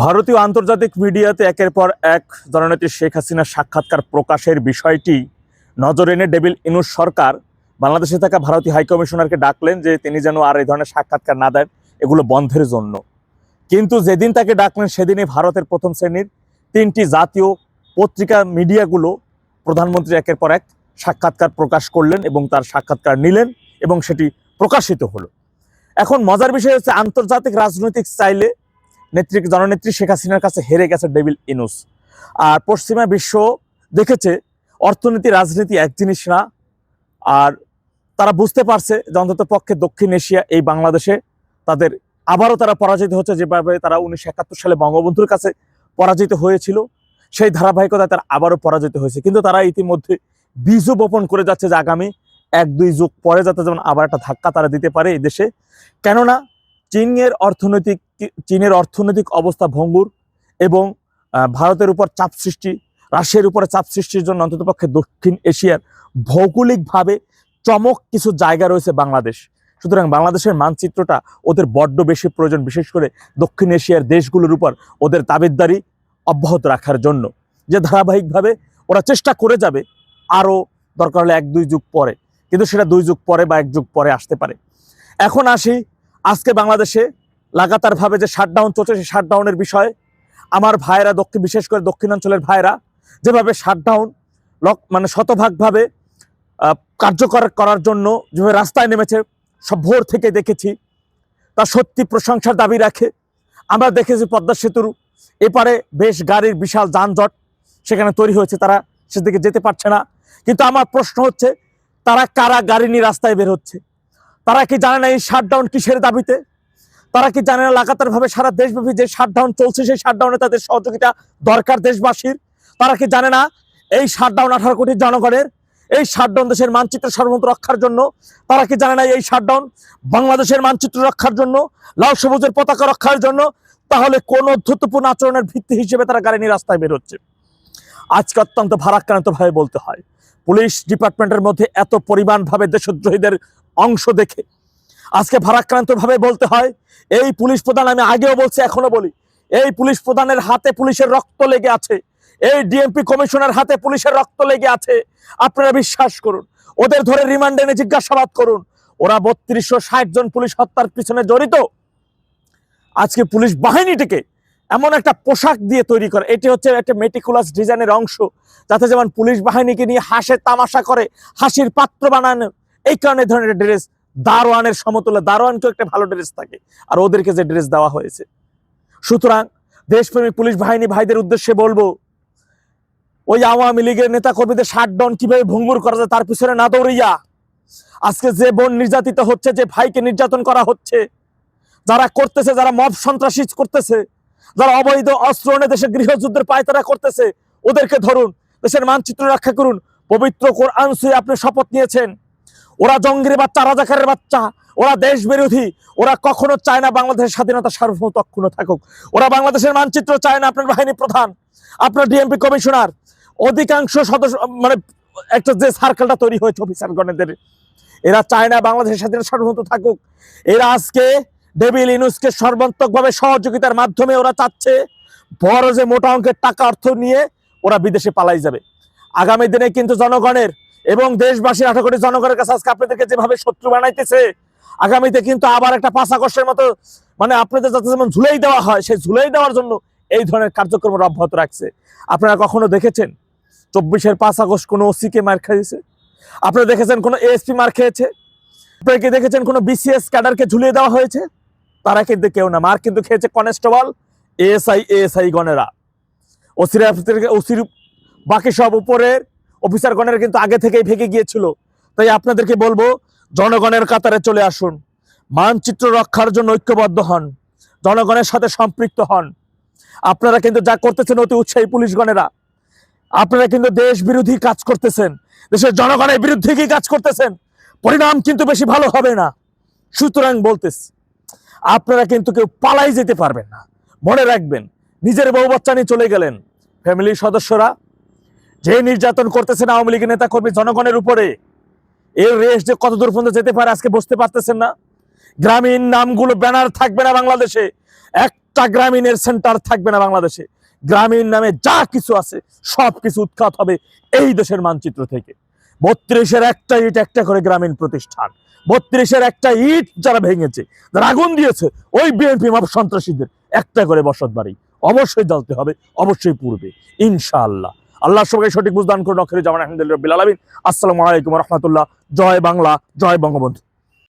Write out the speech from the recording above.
ভারতীয় আন্তর্জাতিক মিডিয়াতে একের পর এক জননেত্রী শেখ হাসিনার সাক্ষাৎকার প্রকাশের বিষয়টি নজর এনে ডেভিল ইনুস সরকার বাংলাদেশে থাকা ভারতীয় হাইকমিশনারকে ডাকলেন যে তিনি যেন আর এই ধরনের সাক্ষাৎকার না দেন, এগুলো বন্ধের জন্য। কিন্তু যেদিন তাকে ডাকলেন সেদিনই ভারতের প্রথম শ্রেণির তিনটি জাতীয় পত্রিকা মিডিয়াগুলো প্রধানমন্ত্রী একের পর এক সাক্ষাৎকার প্রকাশ করলেন এবং তার সাক্ষাৎকার নিলেন এবং সেটি প্রকাশিত হলো। এখন মজার বিষয় হচ্ছে আন্তর্জাতিক রাজনৈতিক স্টাইলে নেত্রী, জননেত্রী শেখ হাসিনার কাছে হেরে গেছে ডেভিল ইনুস। আর পশ্চিমা বিশ্ব দেখেছে, অর্থনীতি, রাজনীতি এক জিনিস না, আর তারা বুঝতে পারছে যে অন্তত পক্ষে দক্ষিণ এশিয়া, এই বাংলাদেশে তাদের আবারও তারা পরাজিত হচ্ছে, যেভাবে তারা উনিশশো একাত্তর সালে বঙ্গবন্ধুর কাছে পরাজিত হয়েছিল, সেই ধারাবাহিকতায় তারা আবারও পরাজিত হয়েছে। কিন্তু তারা ইতিমধ্যে বীজও বপন করে যাচ্ছে যে আগামী এক দুই যুগ পরে যাতে যেমন আবার একটা ধাক্কা তারা দিতে পারে এই দেশে। কেননা চীনের অর্থনৈতিক চীনের অর্থনৈতিক অবস্থা ভঙ্গুর এবং ভারতের উপর চাপ সৃষ্টি, রাশিয়ার উপরে চাপ সৃষ্টির জন্য অন্ততপক্ষে দক্ষিণ এশিয়ার ভৌগোলিকভাবে চমক কিছু জায়গা রয়েছে বাংলাদেশ। সুতরাং বাংলাদেশের মানচিত্রটা ওদের বড্ড বেশি প্রয়োজন, বিশেষ করে দক্ষিণ এশিয়ার দেশগুলোর উপর ওদের তাবেদারি অব্যাহত রাখার জন্য। যে ধারাবাহিকভাবে ওরা চেষ্টা করে যাবে, আরও দরকার হলে এক দুই যুগ পরে। কিন্তু সেটা দুই যুগ পরে বা এক যুগ পরে আসতে পারে। এখন আসি আজকে বাংলাদেশে লাগাতারভাবে যে শাটডাউন চলছে, সেই শাটডাউনের বিষয়ে আমার ভাইয়েরা দক্ষিণ, বিশেষ করে দক্ষিণাঞ্চলের ভাইয়েরা যেভাবে শাটডাউন লক মানে শতভাগভাবে কার্যকর করার জন্য যেভাবে রাস্তায় নেমেছে, সব ভোর থেকে দেখেছি, তা সত্যি প্রশংসার দাবি রাখে। আমরা দেখেছি পদ্মা সেতুর এপারে বেশ গাড়ির বিশাল যানজট সেখানে তৈরি হয়েছে, তারা সেদিকে যেতে পারছে না। কিন্তু আমার প্রশ্ন হচ্ছে, তারা কারা গাড়ি নিয়ে রাস্তায় বের হচ্ছে? তারা কি জানে না এই শাটডাউন কিসের দাবিতে? তারা কি জানে না লাগাতারভাবে সারা দেশব্যাপী যে শাটডাউন চলছে, সেই শাটডাউনে তাদের সহযোগিতা দরকার দেশবাসীর? তারা কি জানে না এই শাটডাউন আঠারো কোটি জনগণের, এই শাটডাউন দেশের মানচিত্র সার্বভৌমত্ব রক্ষার জন্য? তারা কি জানে না এই শাটডাউন বাংলাদেশের মানচিত্র রক্ষার জন্য, লাল সবুজের পতাকা রক্ষার জন্য? তাহলে কোন অধ্যত্বপূর্ণ আচরণের ভিত্তি হিসেবে তারা গাড়ি নিয়ে রাস্তায় বেরোচ্ছে আজকে অত্যন্ত ভারাক্রান্তভাবে বলতে হয়, পুলিশ ডিপার্টমেন্টের মধ্যে এত পরিমাণ পরিমাণভাবে দেশদ্রোহীদের অংশ দেখে। আজকে ভারাক্রান্তভাবে বলতে হয়, এই পুলিশ প্রধান আমি আগেও বলছি এখনও বলি, এই পুলিশ প্রধানের হাতে পুলিশের রক্ত লেগে আছে, এই ডিএমপি কমিশনের হাতে পুলিশের রক্ত লেগে আছে, আপনারা বিশ্বাস করুন, ওদের ধরে রিমান্ডে এনে জিজ্ঞাসাবাদ করুন, ওরা বত্রিশশো ষাট জন পুলিশ হত্যার পিছনে জড়িত। আজকে পুলিশ বাহিনীটিকে এমন একটা পোশাক দিয়ে তৈরি করে, এটি হচ্ছে একটা মেটিকুলাস ডিজাইনের অংশ, যাতে যেমন পুলিশ বাহিনীকে নিয়ে হাসে, তামাশা করে, হাসির পাত্র বানানো এই কারণে ধরনের ড্রেস দারোয়ানের সমতুল্য, দারোয়ানকেও একটা ভালো ড্রেস থাকে। আর ওদেরকে যে ড্রেস দেওয়া হয়েছে। সুতরাং দেশপ্রেমী পুলিশ বাহিনী ভাইদের উদ্দেশ্যে বলব, ওই আওয়ামী লীগের নেতা কর্মীদের শাটডাউন কীভাবে ভঙ্গুর করা যায় তার পিছনে না দৌড়িয়া আজকে যে বোন নির্যাতিত হচ্ছে, যে ভাইকে নির্যাতন করা হচ্ছে, যারা করতেছে, যারা মব সন্ত্রাসী করতেছে, যারা অবৈধ অস্ত্র এনে দেশে গৃহযুদ্ধের পায়তারা করতেছে, ওদেরকে ধরুন, দেশের মানচিত্র রক্ষা করুন, পবিত্র কোরআন সুয়ে আপনি শপথ নিয়েছেন। ওরা জঙ্গির বাচ্চা, রাজাকারের বাচ্চা, ওরা দেশ বিরোধী, ওরা কখনো চায় না বাংলাদেশের স্বাধীনতা সার্বভৌমত্ব অক্ষুণ্ণ থাকুক। ওরা বাংলাদেশের মানচিত্র চায় না আপনার বাহিনী প্রধান, আপনার ডিএমপি কমিশনার, অধিকাংশ সদস্য মানে একটা যে সার্কেলটা তৈরি হয়েছে অফিসারগণেদের এরা চায় না বাংলাদেশের স্বাধীনতা সার্বভৌমত্ব থাকুক। এরা আজকে ডেভিল ইনুসকে সর্বাত্মকভাবে সহযোগিতার মাধ্যমে ওরা চাচ্ছে, বড় যে মোটা অঙ্কের টাকা অর্থ নিয়ে ওরা বিদেশে পালাই যাবে। আগামী দিনে কিন্তু জনগণের এবং দেশবাসী আঠারো কোটি জনগণের কাছে আজকে আপনাদেরকে যেভাবে শত্রু বানাইতেছে, আগামীতে কিন্তু আবার একটা আগস্টের মতো মানে আপনাদের যাতে যেমন ঝুলেই দেওয়া হয়, সেই ঝুলেই দেওয়ার জন্য এই ধরনের কার্যক্রম অব্যাহত রাখছে। আপনারা কখনো দেখেছেন? চব্বিশের পাঁচ আগস্ট কোনো ওসিকে মার খেয়েছে? আপনারা দেখেছেন কোনো এএসপি মার খেয়েছে? আপনারা কি দেখেছেন কোনো বিসিএস ক্যাডারকে ঝুলিয়ে দেওয়া হয়েছে? তারা কিন্তু কেউ না। মার কিন্তু খেয়েছে কনস্টেবল এএসআই এএসআই গণেরা। ওসির ওসির বাকি সব উপরের অফিসারগণের কিন্তু আগে থেকেই ভেঙে গিয়েছিল। তাই আপনাদেরকে বলব, জনগণের কাতারে চলে আসুন। মানচিত্র রক্ষার জন্য ঐক্যবদ্ধ হন। জনগণের সাথে সম্পৃক্ত হন। আপনারা কিন্তু যা করতেছেন অতি উৎসাহী পুলিশগণেরা। আপনারা কিন্তু দেশ বিরোধী কাজ করতেছেন। দেশের জনগণের বিরুদ্ধে কি কাজ করতেছেন। পরিণাম কিন্তু বেশি ভালো হবে না। সুতরাং বলতেছি, আপনারা কিন্তু কেউ পালাই যেতে পারবেন না। মনে রাখবেন, নিজের বউ বাচ্চা নিয়ে চলে গেলেন। ফ্যামিলির সদস্যরা যে নির্যাতন করতেছেন আওয়ামী লীগের নেতা কর্মী জনগণের উপরে, এর রেস যে কত দূর পর্যন্ত যেতে পারে আজকে বুঝতে পারতেছেন না। গ্রামীণ নামগুলো ব্যানার থাকবে না বাংলাদেশে, একটা গ্রামীণের সেন্টার থাকবে না বাংলাদেশে। গ্রামীণ নামে যা কিছু আছে, সব কিছু উৎখাত হবে এই দেশের মানচিত্র থেকে। বত্রিশের একটা ইট একটা করে গ্রামীণ প্রতিষ্ঠান, বত্রিশের একটা ইট যারা ভেঙেছে, যারা আগুন দিয়েছে, ওই বিএনপি মাপ সন্ত্রাসীদের একটা করে বসত বাড়ি অবশ্যই জ্বালতে হবে, অবশ্যই পূর্বে ইনশাআল্লাহ। আল্লাহ সবাই সঠিক বুঝদান করুন। অক্ষরে জামান আহমদুল্লাহ বিল আলমিন। আসসালামু আলাইকুম রহমতুল্লাহ। জয় বাংলা, জয় বঙ্গবন্ধু।